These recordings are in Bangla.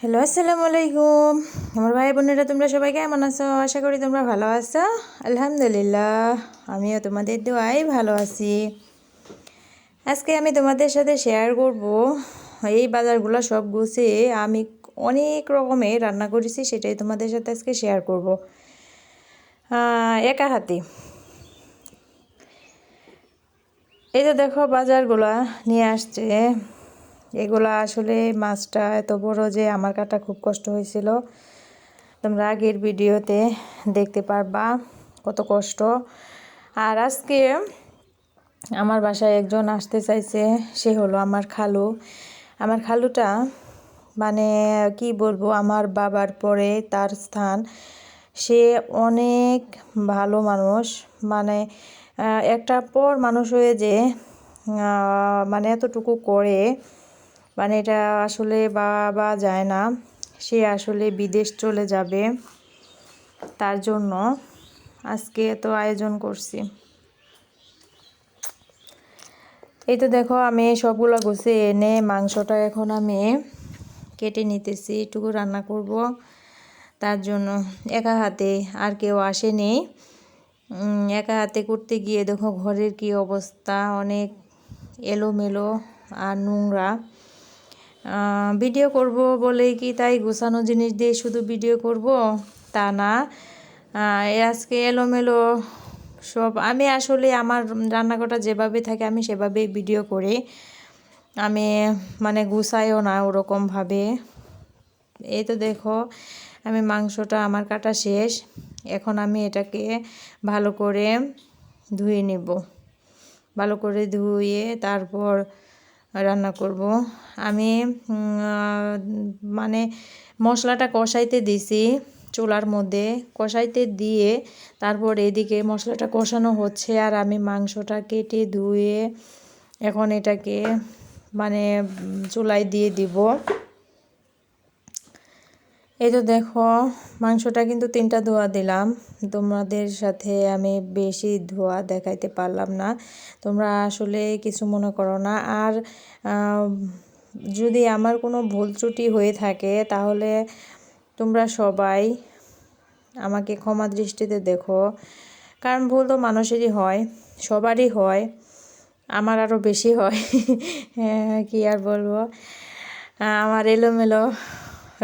হ্যালো, আসসালামু আলাইকুম। আমার ভাই বোনেরা, তোমরা সবাই কেমন আছো? আশা করি তোমরা ভালো আছো। আলহামদুলিল্লাহ, আমিও তোমাদের দোয়াই ভালো আছি। আজকে আমি তোমাদের সাথে শেয়ার করব। এই বাজারগুলো সব গুছিয়ে আমি অনেক রকমের রান্না করেছি, সেটাই তোমাদের সাথে আজকে শেয়ার করব। একা হাতি। এই তো দেখো, বাজারগুলা নিয়ে আসছে। এগুলা আসলে মাছটা এত বড় যে আমার কাটা খুব কষ্ট হয়েছিল। তোমরা আগের ভিডিওতে দেখতে পারবা কত কষ্ট। আর আজকে আমার বাসায় একজন আসতে চাইছে, সে হলো আমার খালু। আমার খালুটা মানে কি বলব, আমার বাবার পরে তার স্থান। সে অনেক ভালো মানুষ মানে একটা পর মানুষ হয়ে যে মানে এতটুকু করে মানে এটা আসলে বাবা যায় না। সে আসলে বিদেশ চলে যাবে তার জন্য। আজকে এত আয়োজন করছি। এই তো দেখো, আমি সবগুলো গুছিয়ে এনে মাংসটা এখন আমি কেটে নিতেছি, এটুকু রান্না করব তার জন্য। একা হাতে আর কেউ আসেনি। একা হাতে করতে গিয়ে দেখো ঘরের কি অবস্থা, অনেক এলোমেলো আর নোংরা। ভিডিও করব বলেই কি তাই গোছানো জিনিস দিয়ে শুধু ভিডিও করব? তা না। আজকে এলোমেলো সব, আমি আসলে আমার রান্নাঘরটা যেভাবে থাকে আমি সেভাবেই ভিডিও করি। আমি মানে গুছাইও না ওরকমভাবে। এই তো দেখো, আমি মাংসটা আমার কাটা শেষ। এখন আমি এটাকে ভালো করে ধুয়ে নেব। ভালো করে ধুয়ে তারপর রান্না করব। আমি মানে মশলাটা কষাইতে দিছি চুলার মধ্যে। কষাইতে দিয়ে তারপর এদিকে মশলাটা কষানো হচ্ছে আর আমি মাংসটা কেটে ধুয়ে এখন এটাকে মানে চুলায় দিয়ে দিব। এই তো দেখো মাংসটা কিন্তু তিনটা ধোয়া দিলাম। তোমাদের সাথে আমি বেশি ধোয়া দেখাইতে পারলাম না। তোমরা আসলে কিছু মনে করো না। আর যদি আমার কোনো ভুল ত্রুটি হয়ে থাকে তাহলে তোমরা সবাই আমাকে ক্ষমা দৃষ্টিতে দেখো। কারণ ভুল তো মানুষেরই হয় সবারই হয়। আমার আরও বেশি হয়। হ্যাঁ, কি আর বলব? আমার এলোমেলো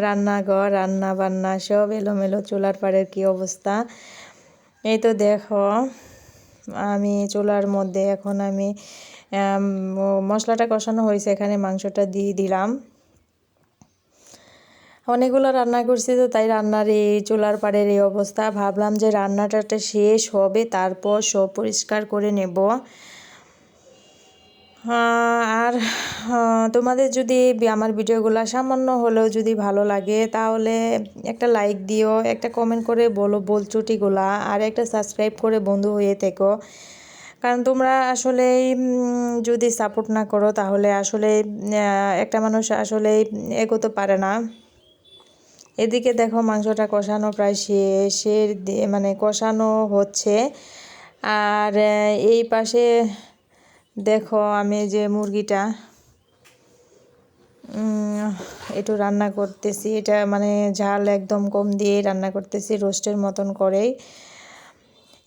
রান্নাঘর রান্না বান্না সব এলোমেলো চুলার পাড়ের কী অবস্থা? এই তো দেখো, আমি চুলার মধ্যে এখন আমি মশলাটা কষানো হয়েছে, এখানে মাংসটা দিয়ে দিলাম। অনেকগুলো রান্না করছি তো, তাই রান্নার এই চুলার পাড়ের এই অবস্থা। ভাবলাম যে রান্নাটা শেষ হবে, তারপর সব পরিষ্কার করে নেব। আর তোমাদের যদি আমার ভিডিওগুলো সামান্য হলেও যদি ভালো লাগে, তাহলে একটা লাইক দিও, একটা কমেন্ট করে বলো বল ত্রুটিগুলা আর একটা সাবস্ক্রাইব করে বন্ধু হয়ে থেকো। কারণ তোমরা আসলে যদি সাপোর্ট না করো, তাহলে আসলে একটা মানুষ আসলে এগোতে পারে না। এদিকে দেখো মাংসটা কষানো প্রায় শেষের মানে কষানো হচ্ছে। আর এই পাশে দেখো আমি যে মুরগিটা একটু রান্না করতেছি। এটা মানে ঝাল একদম কম দিয়ে রান্না করতেছি, রোস্টের মতন করেই।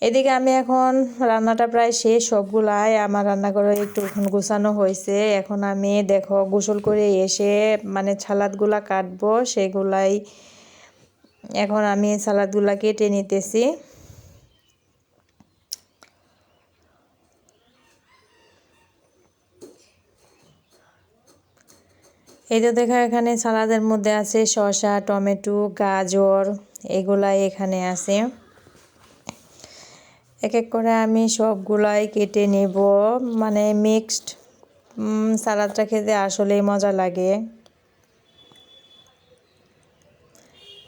এদিকে আমি এখন রান্নাটা প্রায় শেষ, সবগুলাই আমার রান্নাঘরে একটু এখন গোছানো হয়েছে। এখন আমি দেখো গোসল করে এসে মানে ছালাদগুলা কাটবো, সেগুলাই এখন আমি সালাদগুলা কেটে নিতেছি। এই তো দেখা এখানে সালাদের মধ্যে আছে শসা, টমেটো, গাজর, এগুলাই এখানে আছে। এক এক করে আমি সবগুলাই কেটে নেব। মানে মিক্সড সালাদটা খেতে আসলেই মজা লাগে।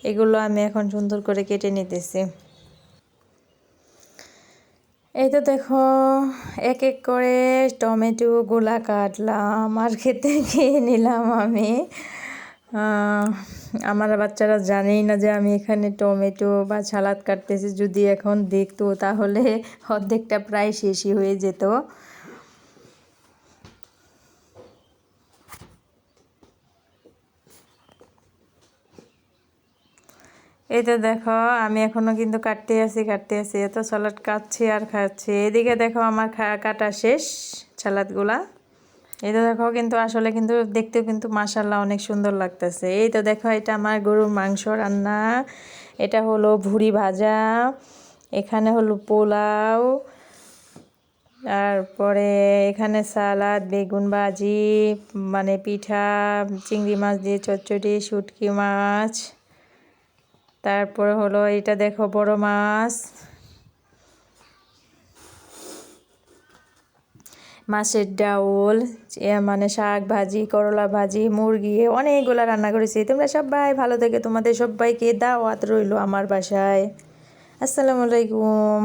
এগুলো আমি এখন সুন্দর করে কেটে নিতেছি। এই তো দেখো, এক এক করে টমেটো গোলা কাটলাম আর খেতে খেয়ে নিলাম আমি। আমার বাচ্চারা জানেই না যে আমি এখানে টমেটো বা সালাদ কাটতেছি, যদি এখন দেখতো তাহলে অর্ধেকটা প্রায় শেষই হয়ে যেত। এই তো দেখো, আমি এখনও কিন্তু কাটতে আছি কাটতে আছি। এত সালাদ কাটছি আর খাচ্ছি। এদিকে দেখো আমার কাটা শেষ সালাদগুলা। এই তো দেখো, কিন্তু আসলে কিন্তু দেখতেও কিন্তু মাসাল্লাহ অনেক সুন্দর লাগতেছে। এই তো দেখো, এটা আমার গরুর মাংস রান্না। এটা হলো ভুড়ি ভাজা, এখানে হলো পোলাও, তারপরে এখানে সালাদ, বেগুন ভাজি মানে পিঠা, চিংড়ি মাছ দিয়ে চচ্চড়ি, শুটকি মাছ। তারপরে হলো এটা দেখো বড় মাছ। মাছের ডাউল মানে শাক ভাজি, করলা ভাজি, মুরগি, অনেকগুলো রান্না করেছি। তোমরা সবাই ভালো থেকে। তোমাদের সবাইকে দাওয়াত রইল আমার বাসায়। আসসালামু আলাইকুম।